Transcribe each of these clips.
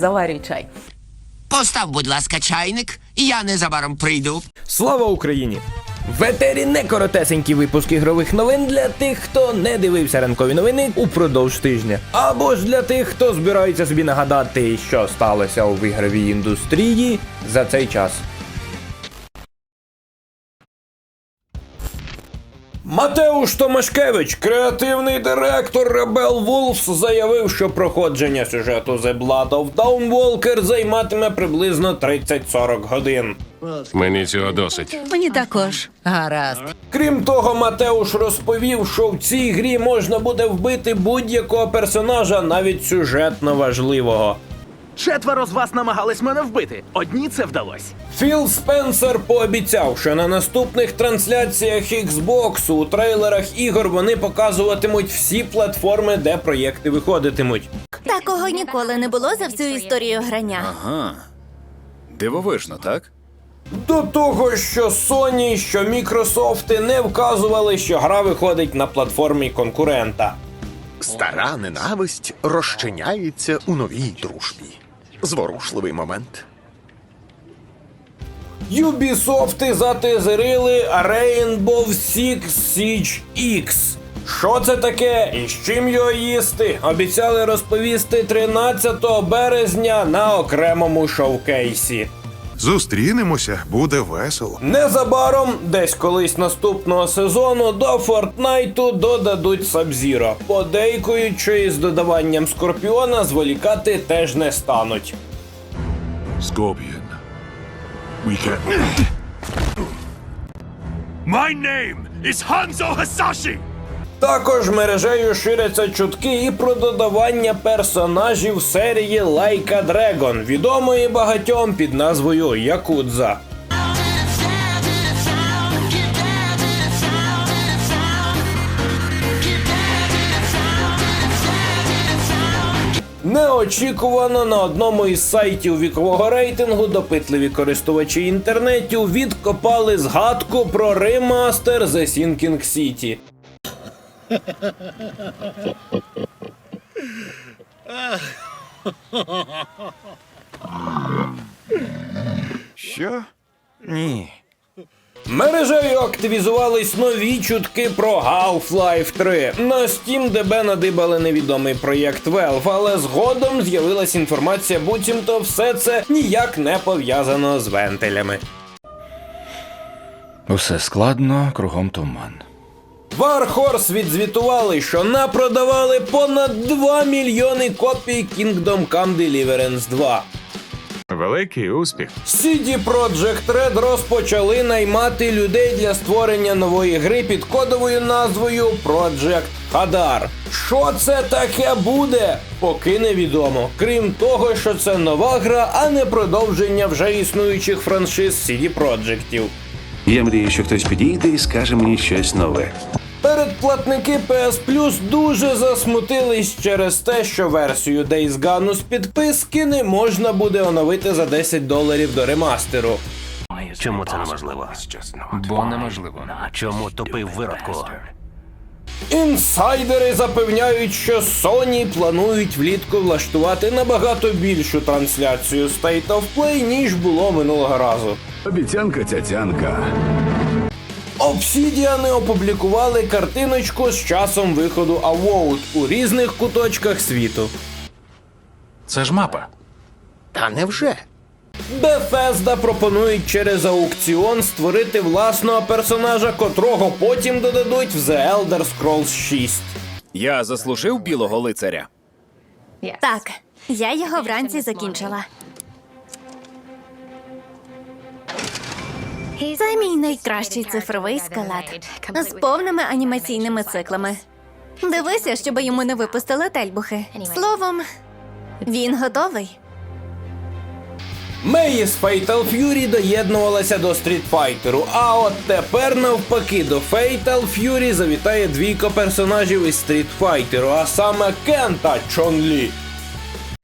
Заварюй чай. Постав, будь ласка, чайник, і я незабаром прийду. Слава Україні! В етері не коротесенький випуск ігрових новин для тих, хто не дивився ранкові новини упродовж тижня. Або ж для тих, хто збирається собі нагадати, що сталося у ігровій індустрії за цей час. Матеуш Томашкевич, креативний директор Rebel Wolves, заявив, що проходження сюжету The Blood of Dawnwalker займатиме приблизно 30-40 годин. Мені цього досить. Мені також. Гаразд. Крім того, Матеуш розповів, що в цій грі можна буде вбити будь-якого персонажа, навіть сюжетно важливого. Четверо з вас намагались мене вбити. Одні це вдалося. Філ Спенсер пообіцяв, що на наступних трансляціях Xbox у трейлерах ігор вони показуватимуть всі платформи, де проєкти виходитимуть. Такого ніколи не було за всю історію грання. Ага. Дивовижно, так? До того, що Sony, що Microsoft не вказували, що гра виходить на платформі конкурента. Стара ненависть розчиняється у новій дружбі. Зворушливий момент. Юбісофти затизерили Rainbow Six Siege X. Що це таке і з чим його їсти? Обіцяли розповісти 13 березня на окремому шоукейсі. Зустрінемося, буде весело. Незабаром, десь колись наступного сезону, до Фортнайту додадуть Сабзіро. Подейкують, що із додаванням Скорпіона зволікати теж не стануть. Scorpion. We can. My name is Hanzo Hasashi! Також мережею ширяться чутки і про додавання персонажів серії Лайка Дрегон, відомої багатьом під назвою Якудза. Неочікувано на одному із сайтів вікового рейтингу допитливі користувачі інтернету відкопали згадку про ремастер The Sinking City. Що? Ні. Мережею активізувались нові чутки про Half-Life 3. На Steam DB надибали невідомий проєкт Valve, але згодом з'явилась інформація, буцімто все це ніяк не пов'язано з вентилями. Усе складно, кругом туман. Warhorse відзвітували, що напродавали понад 2 мільйони копій Kingdom Come Deliverance 2. Великий успіх. CD Projekt Red розпочали наймати людей для створення нової гри під кодовою назвою Project Hadar. Що це таке буде? Поки невідомо. Крім того, що це нова гра, а не продовження вже існуючих франшиз CD Projektів. Я мрію, що хтось підійде і скаже мені щось нове. Передплатники PS Plus дуже засмутились через те, що версію Days Gone з підписки не можна буде оновити за 10 доларів до ремастеру. Чому це неможливо? Бо неможливо. Чому тупий виродку? Інсайдери запевняють, що Sony планують влітку влаштувати набагато більшу трансляцію State of Play, ніж було минулого разу. Обіцянка цяцянка. Obsidian опублікували картиночку з часом виходу Avowed у різних куточках світу. Це ж мапа. Та невже? Bethesda пропонують через аукціон створити власного персонажа, котрого потім додадуть в The Elder Scrolls 6. Я заслужив білого лицаря. Так, я його вранці закінчила. Це мій найкращий цифровий скелет з повними анімаційними циклами. Дивися, щоб йому не випустили тельбухи. Словом, він готовий. Мей з Fatal Fury доєднувалася до Street Fighter, а от тепер навпаки до Fatal Fury завітає двійко персонажів із Street Fighter, а саме Кен та Чон Лі.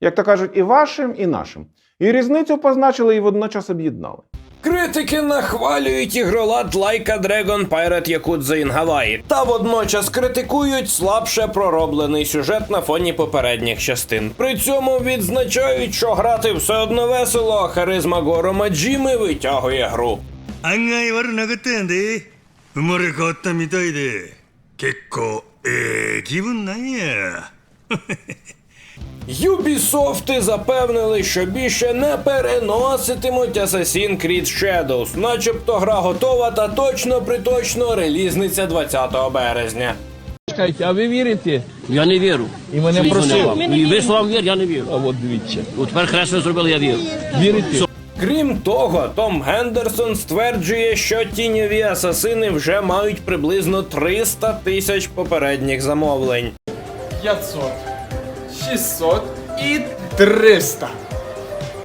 Як то кажуть, і вашим, і нашим. І різницю позначили і водночас об'єднали. Критики нахвалюють ігролад Like a Dragon Pirate Yakuza in Hawaii та водночас критикують слабше пророблений сюжет на фоні попередніх частин. При цьому відзначають, що грати все одно весело, а харизма Горо Маджіми витягує гру. 案外悪なかったんやで生まれ変わったみたいで結構ええ気分なんや Ubisoft запевнили, що більше не переноситимуть Assassin's Creed Shadows, начебто гра готова та точно приточно релізниця 20 березня. А ви вірите? Я не вірю. І мене просив. І ви словам вір, я не вірю. А от дивіться. От тепер хресно зробили, я вірю. Вірите? Крім того, Том Гендерсон стверджує, що тіньові асасини вже мають приблизно 300 тисяч попередніх замовлень. 500, 600 і 300.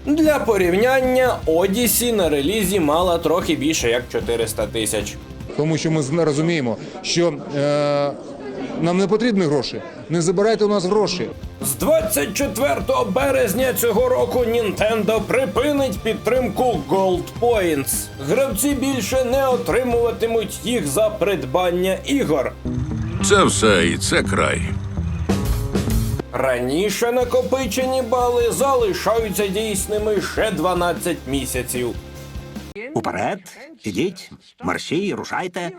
Для порівняння, Одісі на релізі мала трохи більше як 400 тисяч. Тому що ми розуміємо, що е, нам не потрібні гроші. Не забирайте у нас гроші. З 24 березня цього року Nintendo припинить підтримку Gold Points. Гравці більше не отримуватимуть їх за придбання ігор. Це все і це край. Раніше накопичені бали залишаються дійсними ще 12 місяців. Уперед, ідіть, марші, рушайте.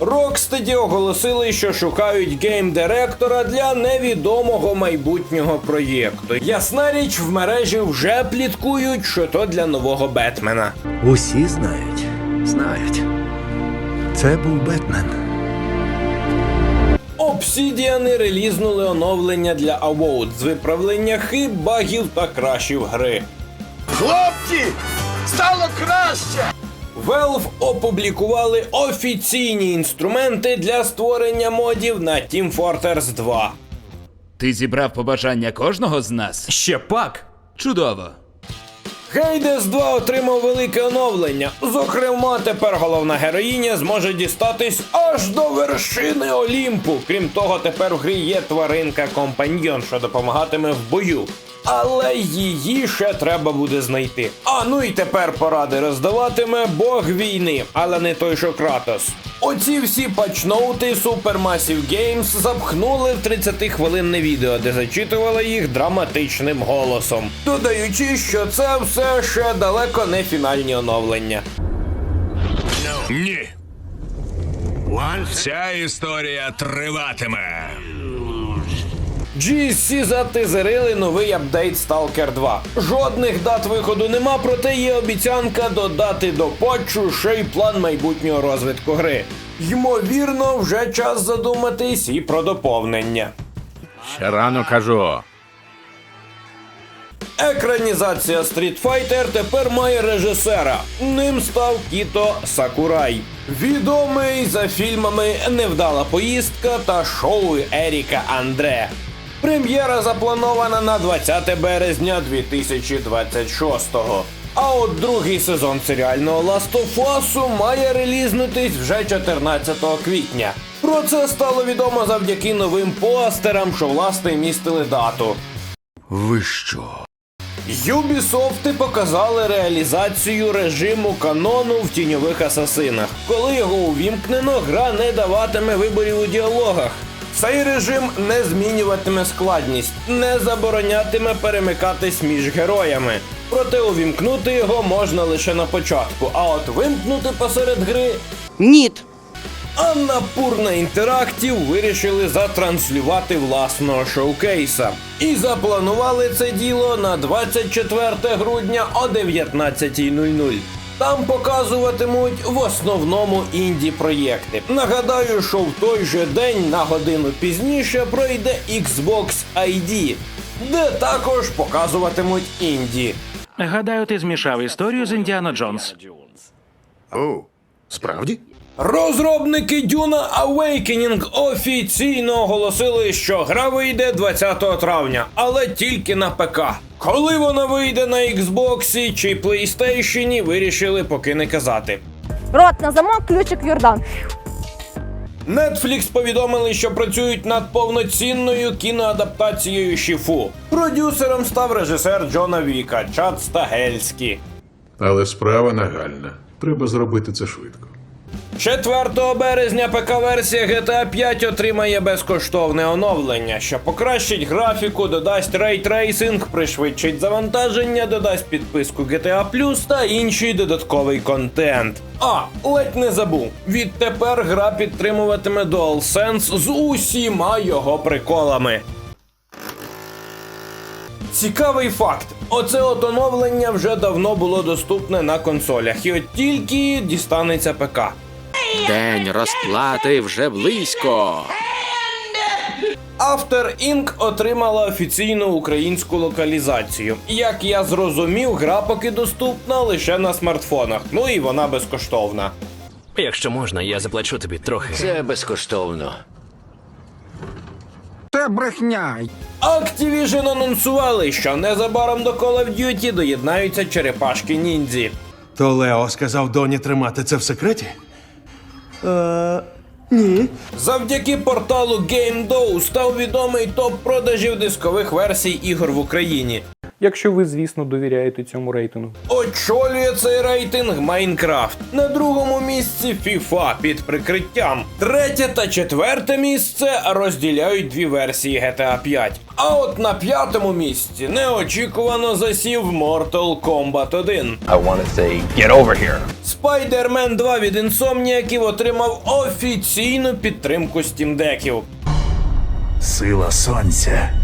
Rocksteady оголосили, що шукають гейм-директора для невідомого майбутнього проєкту. Ясна річ, в мережі вже пліткують, що то для нового Бетмена. Усі знають, знають. Це був Бетмен. Обсідіани релізнули оновлення для Avowed з виправлення хиб, багів та крашів гри. Хлопці! Стало краще! Valve опублікували офіційні інструменти для створення модів на Team Fortress 2. Ти зібрав побажання кожного з нас? Ще пак. Чудово. Hades 2 отримав велике оновлення. Зокрема, тепер головна героїня зможе дістатись аж до вершини Олімпу. Крім того, тепер в грі є тваринка компаньйон, що допомагатиме в бою. Але її ще треба буде знайти. А ну і тепер поради роздаватиме Бог війни, але не той, що Кратос. Оці всі патчноути Supermassive Games запхнули в 30-хвилинне відео, де зачитували їх драматичним голосом, додаючи, що це все ще далеко не фінальні оновлення. Ні. Ця історія триватиме. GSC затизерили новий апдейт Stalker 2. Жодних дат виходу нема, проте є обіцянка додати до патчу ще й план майбутнього розвитку гри. Ймовірно, вже час задуматись і про доповнення. Ще рано кажу. Екранізація Street Fighter тепер має режисера. Ним став Кіто Сакурай. Відомий за фільмами Невдала поїздка та шоу Еріка Андре. Прем'єра запланована на 20 березня 2026-го. А от другий сезон серіального Last Us має релізнутись вже 14 квітня. Про це стало відомо завдяки новим постерам, що власне містили дату. Ви що? Юбісофти показали реалізацію режиму канону в тіньових асасинах. Коли його увімкнено, гра не даватиме виборів у діалогах. Цей режим не змінюватиме складність, не заборонятиме перемикатись між героями. Проте увімкнути його можна лише на початку, а от вимкнути посеред гри Ніт. Аннапурна Інтерактів вирішили затранслювати власного шоукейса. І запланували це діло на 24 грудня о 19.00. Там показуватимуть в основному інді проєкти. Нагадаю, що в той же день на годину пізніше пройде Xbox ID, де також показуватимуть інді. Гадаю, ти змішав історію з Індіана Джонс. О, справді? Розробники Duna Awakening офіційно оголосили, що гра вийде 20 травня, але тільки на ПК. Коли вона вийде на Xbox чи PlayStation, вирішили поки не казати. Рот на замок, ключик Йордан. Netflix повідомили, що працюють над повноцінною кіноадаптацією Шіфу. Продюсером став режисер Джона Віка Чад Стагельський. Але справа нагальна. Треба зробити це швидко. 4 березня ПК-версія GTA 5 отримає безкоштовне оновлення, що покращить графіку, додасть рейтрейсинг, пришвидшить завантаження, додасть підписку GTA Plus та інший додатковий контент. А, ледь не забув. Відтепер гра підтримуватиме DualSense з усіма його приколами. Цікавий факт. Оце от оновлення вже давно було доступне на консолях, і от тільки дістанеться ПК. День розплати вже близько. After Inc. отримала офіційну українську локалізацію. Як я зрозумів, гра поки доступна лише на смартфонах, ну і вона безкоштовна. Якщо можна, я заплачу тобі трохи. Це безкоштовно. Activision анонсували, що незабаром до Call of Duty доєднаються черепашки ніндзі. То Лео сказав Доні тримати це в секреті? Завдяки порталу GameDow став відомий топ продажів дискових версій ігор в Україні. Якщо ви, звісно, довіряєте цьому рейтингу. Очолює цей рейтинг Майнкрафт. На другому місці FIFA під прикриттям. Третє та четверте місце розділяють дві версії GTA 5. А от на п'ятому місці неочікувано засів Mortal Kombat 1. I wanna say, get over here. Spider-Man 2 від Insomniac отримав офіційну підтримку стімдеків. Сила сонця